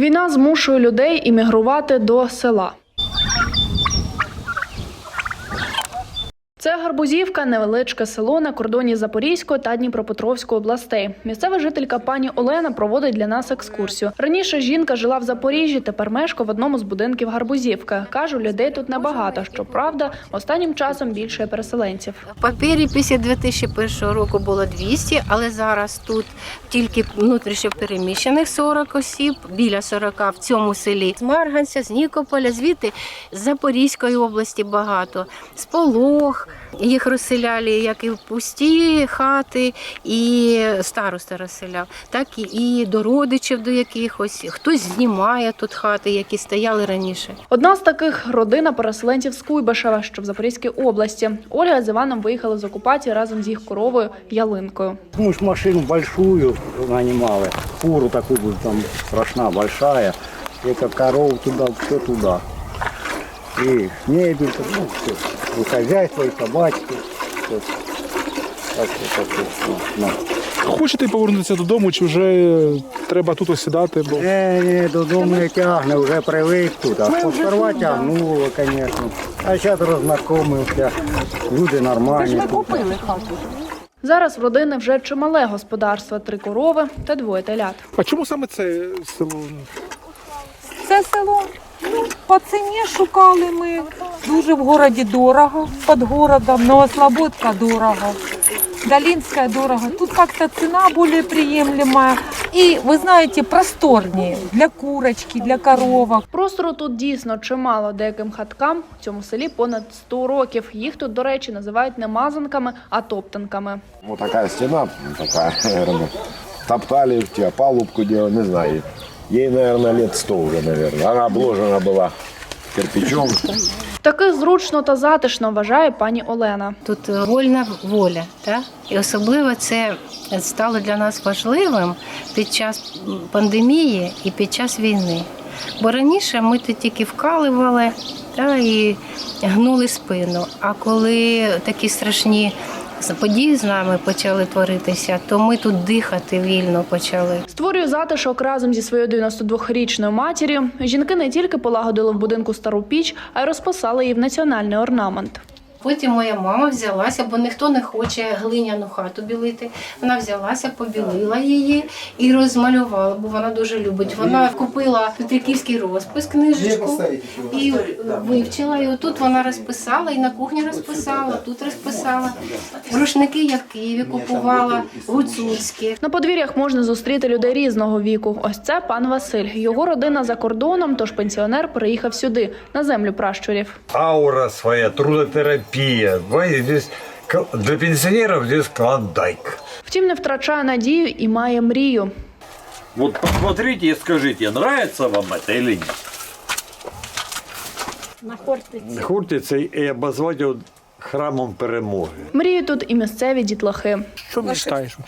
Війна змушує людей іммігрувати до села. Це Гарбузівка, невеличке село на кордоні Запорізької та Дніпропетровської областей. Місцева жителька пані Олена проводить для нас екскурсію. Раніше жінка жила в Запоріжжі, тепер мешкає в одному з будинків Гарбузівки. Каже, людей тут небагато. Щоправда, останнім часом більше переселенців. По переписі 2001 року було 200, але зараз тут тільки внутрішньо переміщених 40 осіб, біля 40 в цьому селі. З Марганця, з Нікополя, звідти з Запорізької області багато, з Полог. Їх розселяли як і в пусті хати, і староста розселяв, так і, і до родичів до якихось. Хтось знімає тут хати, які стояли раніше. Одна з таких родина переселенців з Куйбишева, що в Запорізькій області. Ольга з Іваном виїхали з окупації разом з їх коровою Ялинкою. Мы ж машину большую нанимали, фуру такую там страшна, большая. Это коров туда, все туда. И мебель, ну, все. И хозяйство, и собачки. Все. Так так что, ну, Хочете повернутися додому, чи вже треба тут осідати? Бо Не, не, додому не тягне, вже привик тут. А сперва тягнуло, звісно. А зараз роззнакомився. Люди нормальні. тут. Зараз в родини вже чимале господарство: три корови та двоє телят. а чому саме це село? Це село. По ціні шукали ми. Дуже в городі дорого, під городом, Новослободка дорого, Долинская дорого. Тут как-то цена более приемлемая. И, вы знаете, просторнее для курочки, для коровок. Простору тут дійсно чимало. Деяким хаткам в цьому селі понад 100 років. Їх тут, до речі, називають не мазанками, а топтанками. Вот такая стена, ну, такая, наверное, топтали, тебя палубку делали, не знаю. Ей, наверное, лет сто уже, наверное. Она обложена была кирпичом. Таки зручно та затишно вважає пані Олена. Тут е, вольна воля, так? і особливо це стало для нас важливим під час пандемії і під час війни. Бо раніше ми тут тільки вкалували та, і гнули спину. А коли такі страшні події з нами почали творитися, то ми тут дихати вільно почали. Створює затишок разом зі своєю 92-річною матір'ю. Жінки не тільки полагодили в будинку стару піч, а й розписали її в національний орнамент. Потім моя мама взялася, бо ніхто не хоче глиняну хату білити. Вона взялася, побілила її і розмалювала, бо вона дуже любить. Вона купила Петриківський розпис, книжечку і вивчила. І отут вона розписала, і на кухні розписала, тут розписала. Рушники я в Києві купувала, гуцульські. На подвір'ях можна зустріти людей різного віку. Ось це пан Василь. Його родина за кордоном, тож пенсіонер переїхав сюди, на землю пращурів. аура своя, здесь для пенсионеров здесь клондайк. Втім, не втрачає надію і має мрію. Вот посмотрите и скажите, нравится вам это или нет? Хортиця і обозвати його храмом перемоги. Мріють тут і місцеві дітлахи. Що мечтаєш?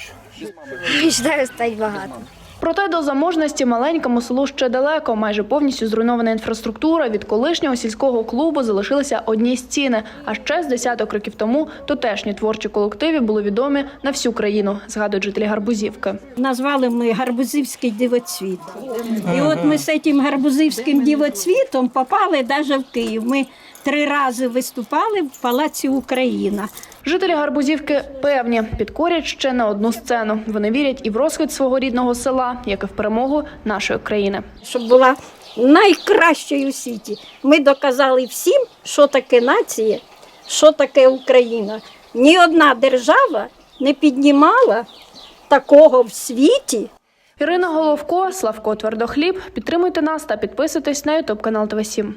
Мечтаю стати багатим. Проте до заможності маленькому селу ще далеко. Майже повністю зруйнована інфраструктура. Від колишнього сільського клубу залишилися одні стіни. А ще з десяток років тому тутешні творчі колективи були відомі на всю країну, згадують жителі Гарбузівки. Назвали ми гарбузівський дивоцвіт. І от ми з цим гарбузівським дивоцвітом попали навіть в Київ. Ми три рази виступали в Палаці Україна. Жителі Гарбузівки певні, підкорять ще не одну сцену. Вони вірять і в розквіт свого рідного села, як і в перемогу нашої країни. Щоб була найкращою у світі. Ми доказали всім, що таке нація, що таке Україна. Ні одна держава не піднімала такого в світі. Ірина Головко, Славко Твердохліб. Підтримуйте нас та підписуйтесь на ютуб канал ТВ 7